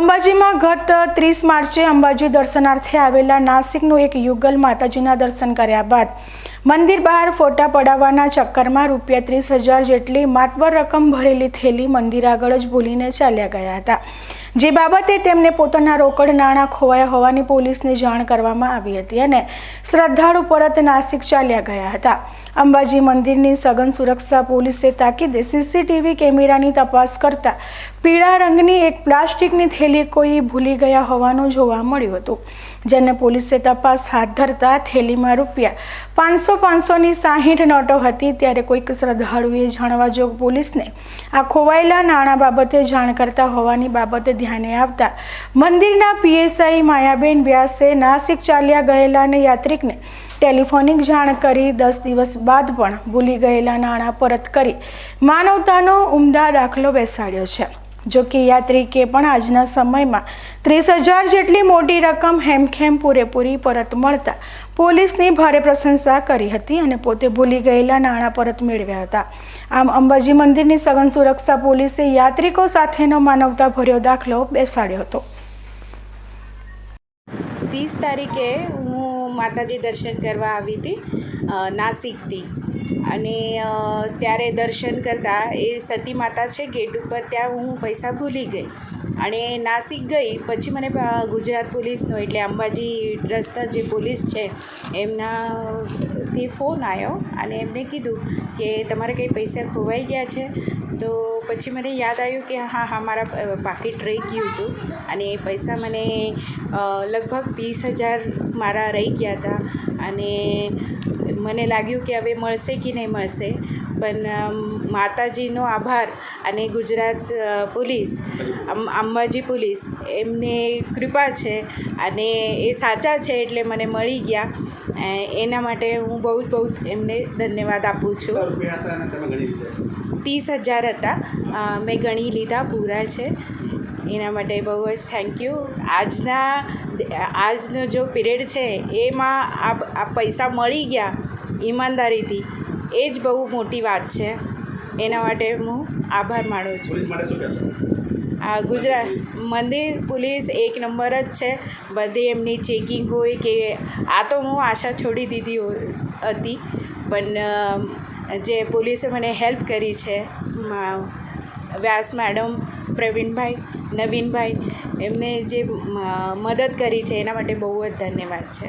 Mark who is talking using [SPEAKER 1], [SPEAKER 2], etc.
[SPEAKER 1] અંબાજીમાં ગત ત્રીસ માર્ચે અંબાજી દર્શનાર્થે આવેલા નાસિકનું એક યુગલ માતાજીના દર્શન કર્યા બાદ મંદિર બહાર ફોટા પડાવવાના ચક્કરમાં રૂપિયા ત્રીસ હજાર જેટલી માતબર રકમ ભરેલી થેલી મંદિર આગળ જ ભૂલીને ચાલ્યા ગયા હતા. જે બાબતે તેમને પોતાના રોકડ નાણાં ખોવાયા હોવાની પોલીસને જાણ કરવામાં આવી હતી અને શ્રદ્ધાળુ પરત નાસિક ચાલ્યા ગયા હતા. અંબાજી મંદિરની સઘન સુરક્ષા પોલીસે તાકીદે સીસીટીવી કેમેરાની તપાસ કરતા પીળા રંગની એક પ્લાસ્ટિકની થેલી કોઈ ભૂલી ગયા હોવાનું જોવા મળ્યું હતું. જેને પોલીસે તપાસ હાથ ધરતા થેલીમાં રૂપિયા પાંચસો પાંચસોની સાહીઠ નોટો હતી ત્યારે કોઈક શ્રદ્ધાળુએ જાણવાજોગ પોલીસને આ ખોવાયેલા નાણાં બાબતે જાણ કરતા હોવાની બાબતે ધ્યાને આવતા મંદિરના પીએસઆઈ માયાબેન વ્યાસે નાસિક ચાલ્યા ગયેલા અને યાત્રિકને ટેલિફોનિક જાણ કરી દસ દિવસ બાદ પણ ભૂલી ગયેલા નાણાં પરત કરી માનવતાનો ઉમદા દાખલો બેસાડ્યો છે. જો કે યાત્રિકે પણ આજના સમયમાં ત્રીસ હજાર જેટલી મોટી રકમ હેમખેમ પૂરેપૂરી પરત મળતા પોલીસની ભારે પ્રશંસા કરી હતી અને પોતે ભૂલી ગયેલા નાણાં પરત મેળવ્યા હતા. આમ અંબાજી મંદિરની સઘન સુરક્ષા પોલીસે યાત્રિકો સાથેનો માનવતા ભર્યો દાખલો બેસાડ્યો હતો.
[SPEAKER 2] ત્રીસ તારીખે હું માતાજી દર્શન કરવા આવી હતી નાસિકથી. અને ત્યારે દર્શન કરતાં એ સતી માતા છે ગેટ ઉપર, ત્યાં હું પૈસા ભૂલી ગઈ. અને નાસિક ગઈ, પછી મને ગુજરાત પોલીસનો, એટલે અંબાજી રસ્તા જે પોલીસ છે, એમનાથી ફોન આવ્યો અને એમને કીધું કે તમારે કંઈ પૈસા ખોવાઈ ગયા છે. તો પછી મને યાદ આવ્યું કે હા હા, મારા પાકીટ રહી ગયું હતું અને એ પૈસા મને લગભગ ત્રીસ હજાર મારા રહી ગયા હતા અને મને લાગ્યું કે હવે મળશે કે નહીં મળશે. પણ માતાજીનો આભાર અને ગુજરાત પોલીસ અંબાજી પોલીસ એમને કૃપા છે અને એ સાચા છે એટલે મને મળી ગયા. એના માટે હું બહુ બહુ એમને ધન્યવાદ આપું છું. ત્રીસ હજાર હતા. મેં ગણી લીધા, પૂરા છે. એના માટે બહુ જ થેન્ક યુ આજના, આજનો જો પિરિયડ છે, એમાં આ પૈસા મળી ગયા ઈમાનદારીથી. એ જ બહુ મોટી વાત છે. એના માટે હું આભાર માનું છું. આ ગુજરાત મંદિર પોલીસ એક નંબર જ છે. બધી એમની ચેકિંગ હોય કે આ તો હું આશા છોડી દીધી હતી. પણ જે પોલીસે મને હેલ્પ કરી છે વ્યાસ મેડમ પ્રવીણભાઈ નવીનભાઈ એમને જે મદદ કરી છે એના માટે બહુ જ ધન્યવાદ છે.